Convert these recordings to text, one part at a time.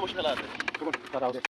বসে ফেলা আছে।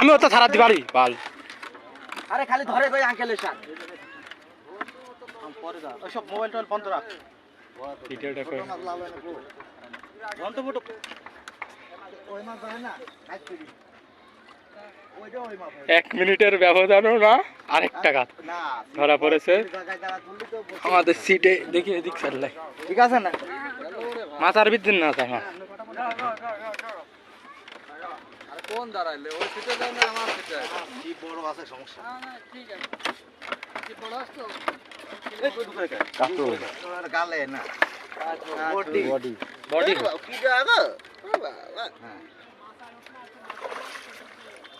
আমি ওটা ছাড়া। দিতে পারি বাল। আরে খালি ধরে কই আঙ্কেলের সাথে। ওইসব মোবাইল টোবাইল বন্ধ রাখ। ভিডিওটা করে বন্ধ ফুটো ওই মাছ না কাজ করি ওইটা ওই মাছ এক মিনিটের ব্যবধানও না আরেকটা গাছ ধরা পড়েছে। আমাদের সিটে দেখি এদিক ছাড়লে ঠিক আছে না? মাথার বিদ্যুৎ না তাই মা কোন দাঁড়াইলে? ওই সিটে যায় না আমার সিটে কি বড় আছে সমস্যা? গালে না বডি বডি বডি কি যা আগা দাবান দাবান দে বাড়ি চলো ধর ফিট ধরে হালকা পানি মারো ওরে বাবা মাথা কি লড়া নড়ছে রে আরে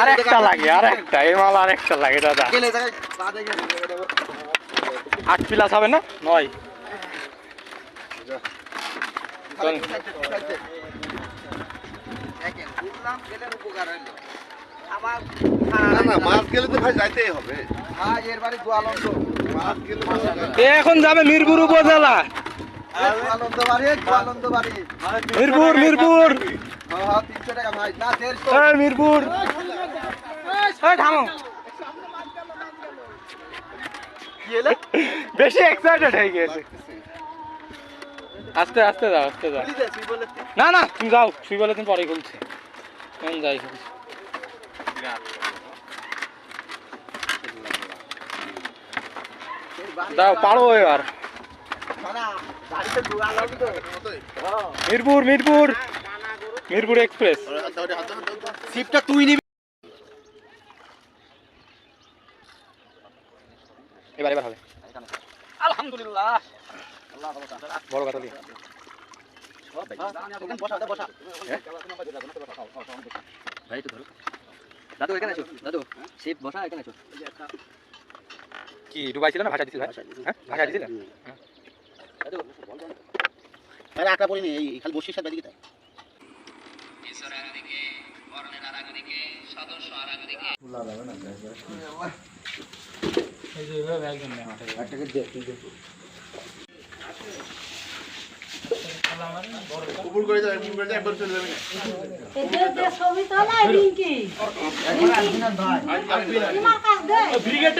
আরেকটা লাগে আরেকটা এই মাল আরেকটা লাগে দাদা। আট প্লাস হবে না? নয়। এখন যাবে মিরপুর উপজেলা। মিরপুর মিরপুর। হ্যাঁ হ্যাঁ না মিরপুর। বেশি এক্সাইটেড হয়ে গেছে। আস্তে আস্তে যাও আস্তে যাও। না না তুমি যাও শুই বলে তুমি পরে খুলছে। কোন যাই খুলছে। দাও পারো এবার না গাড়িতে গোয়ালন তো হ্যাঁ মিরপুর মিরপুর। মিরপুর এক্সপ্রেস। সিপটা তুই নিবি। এবার এবার হবে। আলহামদুলিল্লাহ। বড় কথা দিয়ে। বসা বসা ভাই তো ধরো। দাদু এখানে আছো? দাদু শিব বসা এখানে আছো? কি ডুবাই ছিল না? ভাষা দিছিল হ্যাঁ? ভাষা দিছিল। দাদু আরে আটা পড়িনি এই খালি বসির সাথে দিকে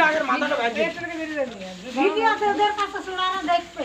আগের মাথাটা ভিডিও আছে ওদের কাছে শোনানো দেখবে।